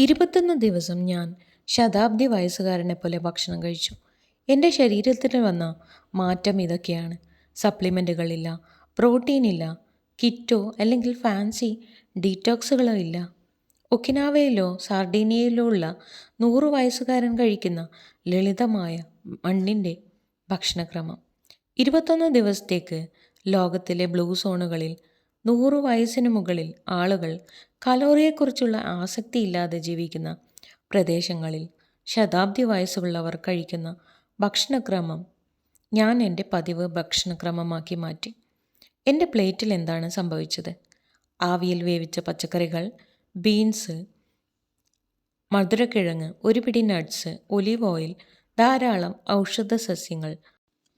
ഇരുപത്തൊന്ന് ദിവസം ഞാൻ ശതാബ്ദി വയസ്സുകാരനെ പോലെ ഭക്ഷണം കഴിച്ചു. എന്റെ ശരീരത്തിൽ വന്ന മാറ്റം ഇതൊക്കെയാണ്. സപ്ലിമെന്റുകളില്ല പ്രോട്ടീനില്ല കിറ്റോ അല്ലെങ്കിൽ ഫാൻസി ഡീറ്റോക്സുകളോ ഇല്ല. ഒക്കിനാവയിലോ സാർഡീനിയയിലോ ഉള്ള നൂറ് വയസ്സുകാരൻ കഴിക്കുന്ന ലളിതമായ മണ്ണിന്റെ ഭക്ഷണക്രമം. ഇരുപത്തൊന്ന് ദിവസത്തേക്ക് ലോകത്തിലെ ബ്ലൂ സോണുകളിൽ നൂറ് വയസ്സിന് മുകളിൽ ആളുകൾ കലോറിയെക്കുറിച്ചുള്ള ആസക്തിയില്ലാതെ ജീവിക്കുന്ന പ്രദേശങ്ങളിൽ ശതാബ്ദി വയസ്സുള്ളവർ കഴിക്കുന്ന ഭക്ഷണക്രമം ഞാൻ എന്റെ പതിവ് ഭക്ഷണക്രമമാക്കി മാറ്റി. എന്റെ പ്ലേറ്റിൽ എന്താണ് സംഭവിച്ചത്? ആവിയിൽ വേവിച്ച പച്ചക്കറികൾ ബീൻസ് മധുരക്കിഴങ്ങ് ഒരു പിടി നട്ട്സ് ഒലിവ് ഓയിൽ ധാരാളം ഔഷധ സസ്യങ്ങൾ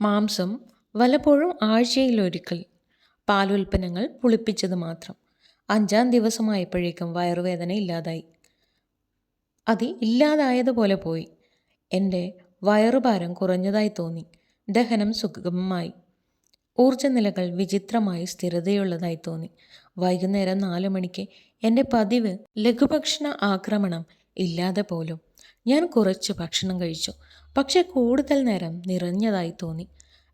മാംസം വല്ലപ്പോഴും ആഴ്ചയിലൊരിക്കൽ പാലുൽപ്പന്നങ്ങൾ പുളിപ്പിച്ചത് മാത്രം. അഞ്ചാം ദിവസമായപ്പോഴേക്കും വയറുവേദന ഇല്ലാതായി. അത് ഇല്ലാതായതുപോലെ പോയി. എന്റെ വയറുഭാരം കുറഞ്ഞതായി തോന്നി. ദഹനം സുഗമമായി. ഊർജനിലകൾ വിചിത്രമായി സ്ഥിരതയുള്ളതായി തോന്നി. വൈകുന്നേരം നാല് മണിക്ക് എന്റെ പതിവ് ലഘുഭക്ഷണ ആക്രമണം ഇല്ലാതെ പോലും ഞാൻ കുറച്ച് ഭക്ഷണം കഴിച്ചു. പക്ഷെ കൂടുതൽ നേരം നിറഞ്ഞതായി തോന്നി.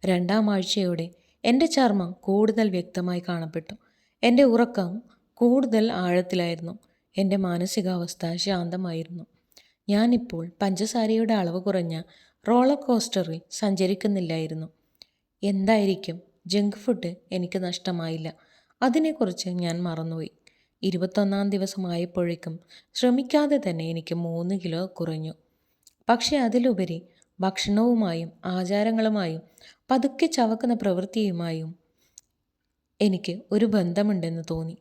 രണ്ടാം ആഴ്ചയോടെ എന്റെ ചർമ്മം കൂടുതൽ വ്യക്തമായി കാണപ്പെട്ടു. എന്റെ ഉറക്കം കൂടുതൽ ആഴത്തിലായിരുന്നു. എന്റെ മാനസികാവസ്ഥ ശാന്തമായിരുന്നു. ഞാനിപ്പോൾ പഞ്ചസാരയുടെ അളവ് കുറഞ്ഞ റോളർ കോസ്റ്ററിൽ സഞ്ചരിക്കുന്നില്ലായിരുന്നു. എന്തായിരിക്കും? ജങ്ക് ഫുഡ് എനിക്ക് നഷ്ടമായില്ല. അതിനെക്കുറിച്ച് ഞാൻ മറന്നുപോയി. ഇരുപത്തൊന്നാം ദിവസമായപ്പോഴേക്കും ശ്രമിക്കാതെ തന്നെ എനിക്ക് മൂന്ന് കിലോ കുറഞ്ഞു. പക്ഷേ അതിലുപരി ഭക്ഷണവുമായും ആചാരങ്ങളുമായും പതുക്കെ ചവക്കുന്ന പ്രവൃത്തിയുമായും എനിക്ക് ഒരു ബന്ധമുണ്ടെന്ന് തോന്നി.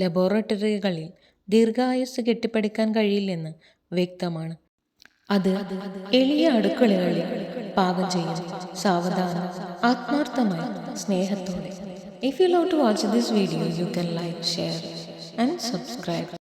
ലബോറട്ടറികളിൽ ദീർഘായുസ് കെട്ടിപ്പടുക്കാൻ കഴിയില്ലെന്ന് വ്യക്തമാണ്. അത് എളിയ അടുക്കളകളിൽ പാകം ചെയ്യും. സാവധാനം ആത്മാർത്ഥമായി സ്നേഹത്തോടെ. If you love to watch this video you can like share and subscribe